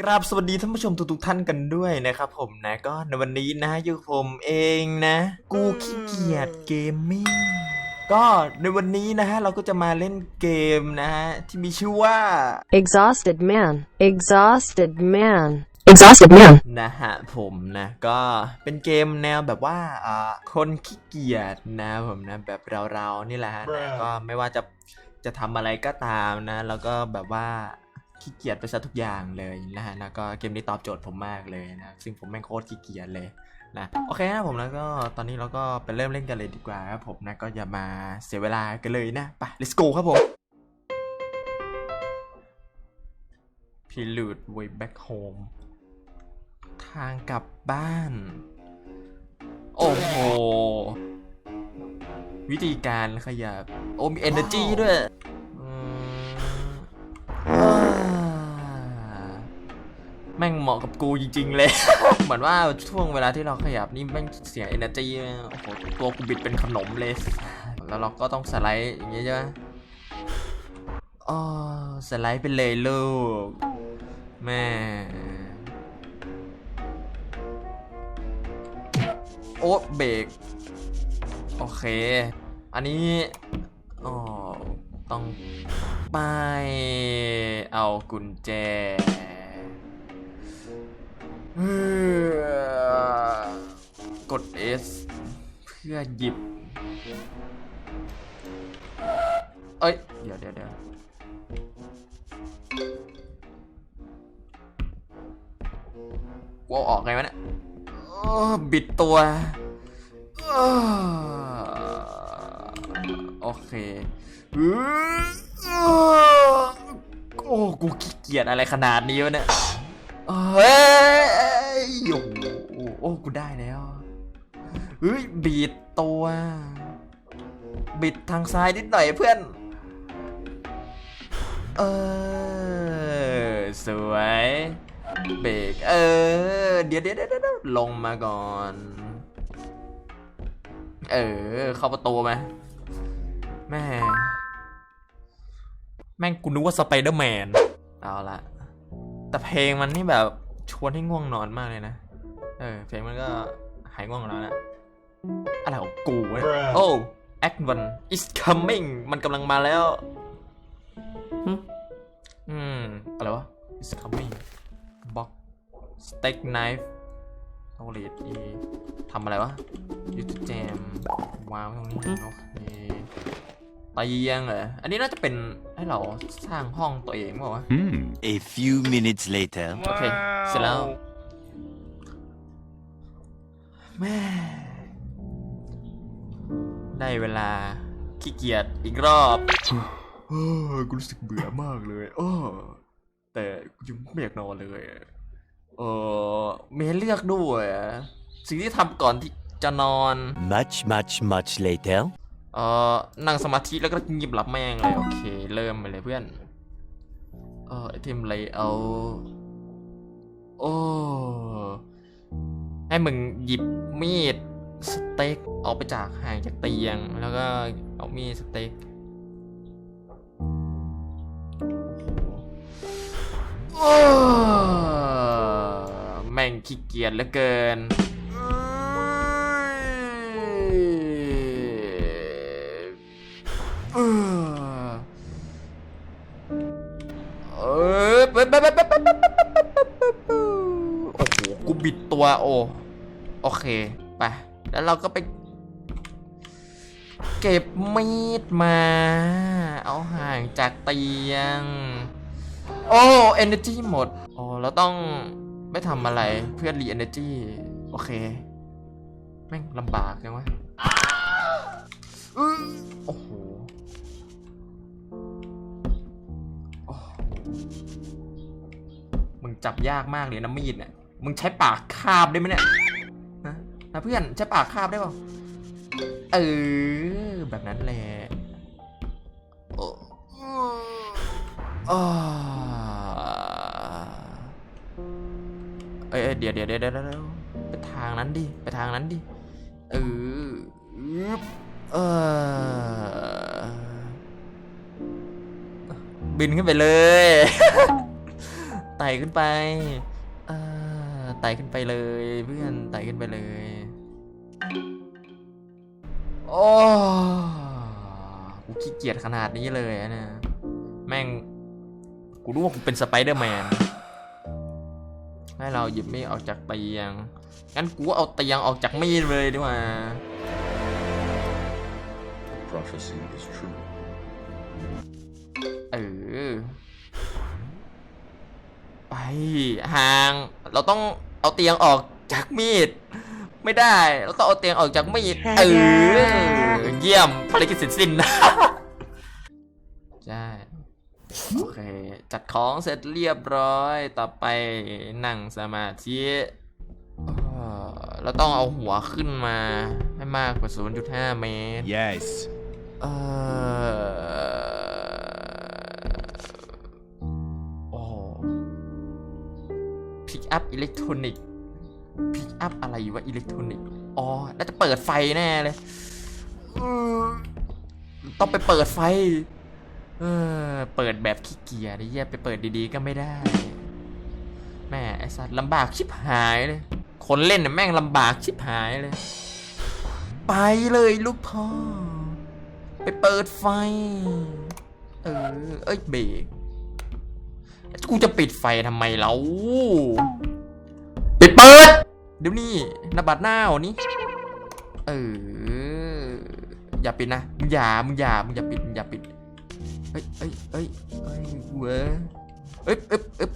กราบสวัสดีท่านผู้ชมทุกๆท่านกันด้วยนะครับผมนะก็ในวันนี้นะอยู่กับผมเองนะ กูขี้เกียจเกมมิ่งก็ในวันนี้นะฮะเราก็จะมาเล่นเกมนะฮะที่มีชื่อว่า Exhausted man. Exhausted man. Exhausted man. นะฮะผมนะ ก็เป็นเกมแนวแบบว่าอ่าคนขี้เกียจนะผมนะแบบเราๆนี่แหละฮะนะก็ไม่ว่าจะจะทำอะไรก็ตามนะ แล้วก็แบบว่า ขี้เกียจไปซะทุกอย่างเลยนะฮะแล้วก็เกมนี้ตอบโจทย์ผมมากเลยนะซึ่งผมแม่งโคตรขี้เกียจเลยนะโอเคนะผมแล้วก็ตอนนี้เราก็ไปเริ่มเล่นกันเลยดีกว่าครับผมนะก็อย่ามาเสียเวลากันเลยนะไป let's go ครับผม Prelude Way Back Home ทางกลับบ้าน โอ้โห วิธีการขยับ โอ้มี energy ด้วย เหมาะกับกูจริงๆเลย เหมือนว่าช่วงเวลาที่เราขยับนี่แม่งเสีย energy โอ้โหตัวกูบิดเป็นขนมเลย แล้วเราก็ต้องสไลด์อย่างเงี้ยใช่ไหมอ๋อสไลด์ไปเลยลูก แม่โอ้เบรกโอเค อันนี้อ๋อต้องไปเอากุญแจ กด S เพื่อหยิบ เอ้ย เดี๋ยวเดี๋ยวเดี๋ยวกูเอาออกไงวะเนี่ยโอ้บิดตัว โอเคโอ้ กูขี้เกียจอะไรขนาดนี้วะเนี่ยเฮ้ย โอ้กูได้แล้วเฮ้ยบิดตัว บิดทางซ้ายนิดหน่อยเพื่อน เออ สวย เบรกเออเดี๋ยวเดี๋ยวเดี๋ยวเดี๋ยวลงมาก่อน เออ เข้าประตูไหมแม่แม่งกูนึกว่าสไปเดอร์แมน เอาละ แต่เพลงมันนี่แบบชวนให้ง่วงนอนมากเลยนะ เออเพลงมันก็หายง่วงแล้วนะอะไรของกูวะเนี่ยโอ้ Act One is coming มันกำลังมาแล้วหึอืมอะไรวะ is coming box steak knife โอเลดอีทำอะไรวะ YouTube jam วางไว้ตรงนี้โอเคเตียงเหรออันนี้น่าจะเป็นให้เราสร้างห้องตัวเองเปล่าวะ Hmm. A few minutes later. โอเค เสร็จแล้ว แม่ได้เวลาขี้เกียจอีกรอบเฮ้ยกูรู้สึกเบื่อมากเลยเออแต่กูยังไม่อยากนอนเลยเออเมย์เลือกด้วยอะสิ่งที่ทำก่อนที่จะนอน Much, much, much later. เออนั่งสมาธิแล้วก็หยิบหลับแม่งเลย โอเค เริ่มไปเลยเพื่อน เออไอเทมเลยเอา โอ้ ให้มึงหยิบมีดสเต็กออกไปจากห่างจากเตียง แล้วก็เอามีดสเต็กโอ้แม่งขี้เกียจเหลือเกิน ตัวโอโอเคไปแล้วเราก็ไป เก็บมีดมา เอาห่างจากเตียง โอ้ energy หมดโอ้เราต้องไม่ทำอะไรเพื่อรี energy โอเค แม่งลำบากจังวะอื้อโอ้โหโอ้โหมึงจับยากมากเลยนะมีดเนี่ย มึงใช้ปากคาบได้ไหมเนี่ยนะนะเพื่อนใช้ปากคาบได้ป่าเออแบบนั้นแหละโอ้เอ้ยเอ้ยเดี๋ยวเดี๋ยวเดี๋ยวเดี๋ยวเดี๋ยวไปทางนั้นดิไปทางนั้นดิเออเออบินขึ้นไปเลยไต่ขึ้นไป ไต่ขึ้นไปเลยเพื่อนไต่ขึ้นไปเลย โอ้กูขี้เกียจขนาดนี้เลยอะเนี่ยแม่ง กูรู้ว่ากูเป็นสไปเดอร์แมนให้เราหยิบมีดออกจากเตียง งั้นกูเอาเตียงออกจากมีดเลยดีกว่า Prophecy is true. เออ ไปห่าง เราต้อง เอาเตียงออกจากมีด ไม่ได้เราต้องเอาเตียงออกจากมีดเออเยี่ยมภารกิจเสร็จสิ้นใช่โอเค จัดของเสร็จเรียบร้อย ต่อไปนั่งสมาธิเอ่อเราต้องเอาหัวขึ้นมาให้มากกว่า 0.5 เมตร Yes. เออ อัพอิเล็กทรอนิกส์พิกอัพอะไรวะอิเล็กทรอนิกส์อ๋อน่าจะเปิดไฟแน่เลยต้องไปเปิดไฟ เออ เปิดแบบขี้เกียจไอ้เหี้ยไปเปิดดีๆก็ไม่ได้ แม่ไอ้สัตว์ลำบากชิบหายเลย คนเล่นน่ะแม่งลำบากชิบหายเลย ไปเลยลูกพ่อ ไปเปิดไฟ เออ เอ้ยเบรก กูจะปิดไฟทำไมเราปิด เปิด เดี๋ยวนี้นบัดหน้าวนี่เอออย่าปิดนะมึงอย่ามึงอย่ามึงอย่าปิดมึงอย่าปิดเอ้ยเอ้ยเอ้ยเอ้ยเว้ยเอ้ยเอ้ยเอ้ย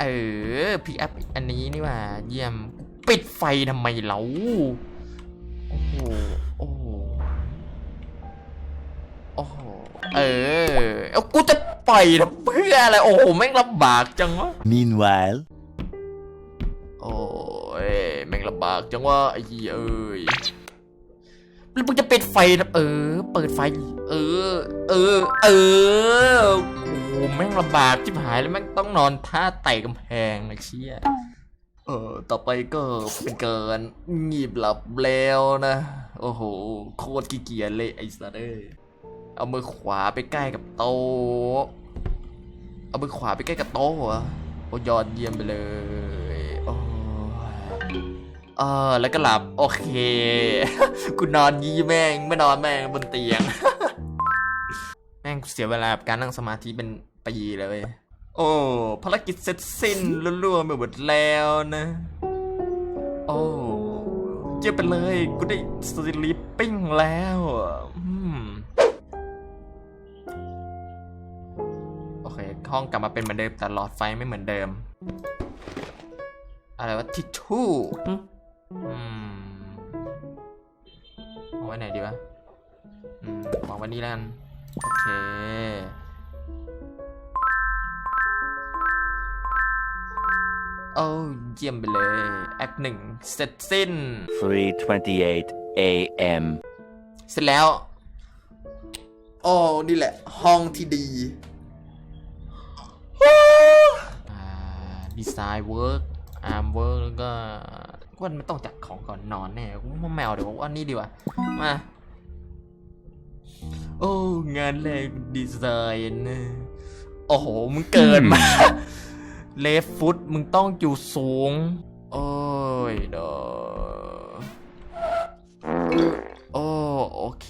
เออพี่อัพอันนี้นี่ว่า เยี่ยมปิดไฟทำไมเราโอ้โหโอ้โหโอ้โหเออกูจะปล่อยทำเพื่ออะไรโอ้โหแม่งลำบากจังวะ Meanwhile, ำบากจังวะไอ้เหี้ยเอ้ยแล้วมึงจะปิดไฟทำเออ เปิดไฟ เออ เออ เออ โอ้โหแม่งลำบากจิบหายแล้วแม่งต้องนอนท่าไต่กำแพงไอ้เชี่ยเออ ต่อไปก็เป็นเกินงีบหลับแล้วนะ โอ้โห โคตรขี้เกียจเลยไอ้สัตว์เอ้ยเอามือขวาไปใกล้กับโต๊ะ เอามือขวาไปใกล้กับโต๊ะเหรอโอ้ยอดเยี่ยมไปเลย เออแล้วก็หลับ โอเคกูนอนยี่แม่งไม่นอนแม่งบนเตียง แม่งเสียเวลากับการนั่งสมาธิเป็นปีเลย โอ้ภารกิจเสร็จสิ้นรั่วๆไปหมดแล้วนะ โอ้เยี่ยมไปเลยกูได้สลิปปิ้งแล้วโอเค ห้องกลับมาเป็นเหมือนเดิมแต่หลอดไฟไม่เหมือนเดิม อะไรวะทิชชู่ ว้ไหนดีวะอืมวางไว้นี่แล้วกัน โอเค โอ้เยี่ยมไปเลย แอคหนึ่งเสร็จสิ้น 3:28 a.m. เสร็จแล้ว โอ้นี่แหละ ห้องที่ดีดีไซน์เวิร์กอาร์มเวิร์กแล้วก็ ว่ามันต้องจัดของก่อนนอนแน่กูว่าแมวเดี๋ยวว่านี่ดีกว่ามา โอ้งานแรกดีไซน์นะโอ้โหมึงเกินมาเลฟฟุตมึงต้องอยู่สูง โอ้ยเดอโอ้โอเค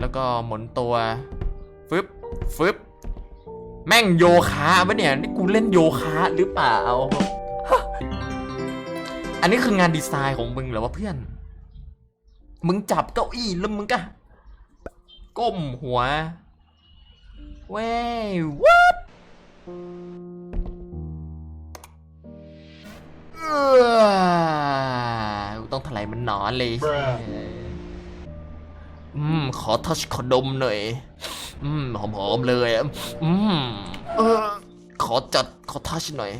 แล้วก็หมุนตัวฟึบฟึบแม่งโยคะปะเนี่ย นี่กูเล่นโยคะหรือเปล่า อันนี้คืองานดีไซน์ของมึงเหรอวะเพื่อน มึงจับเก้าอี้แล้วมึงก็ ก้มหัวเว้ยวัดเอ้อกูต้องถลายมันหนอนเลย Bruh อืม ขอทัชขอดมหน่อย อืม หอมๆเลยอะอืม เออ ขอจัด ขอทัชหน่อย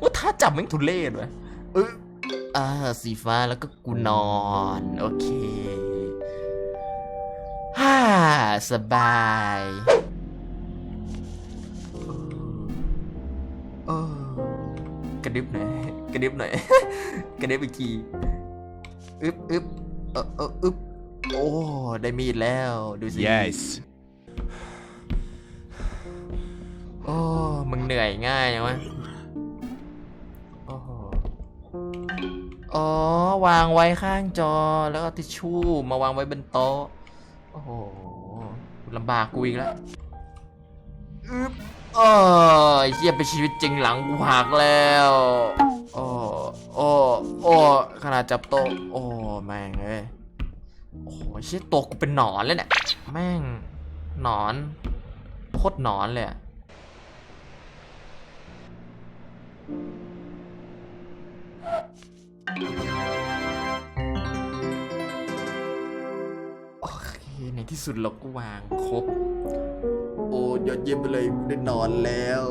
ว่าถ้าจับแม่งทุเรศวะเอออ่าสีฟ้าแล้วก็กูนอน โอเคฮ่าสบายเออกระดึบหน่อยกระดึบหน่อยกระดึบอีกทีอึบอึบเออเอออึบโอ้ ได้มีดแล้ว ดูสิ Yes. ึงเหนื่อยง่ายยังวะโอ้โหอ๋อ วางไว้ข้างจอแล้วก็ทิชชู่มาวางไว้บนโต๊ะ โอ้โหลำบากกูอีกแล้วอึ๊บเออเฮียไปนชีวิตจริงหลังกูหักแล้วโอ้โอ้โอ้ขนาดจับโต๊ะโอ้แม่งเอ้ยโอ้โหเชี่ยตัวกูเป็นหนอนเลยเนี่ยแม่งหนอนโคตรหนอนเลยอะ โอเคในที่สุดเราก็วางครบ โอ้ยอดเยี่ยมไปเลยได้นอนแล้ว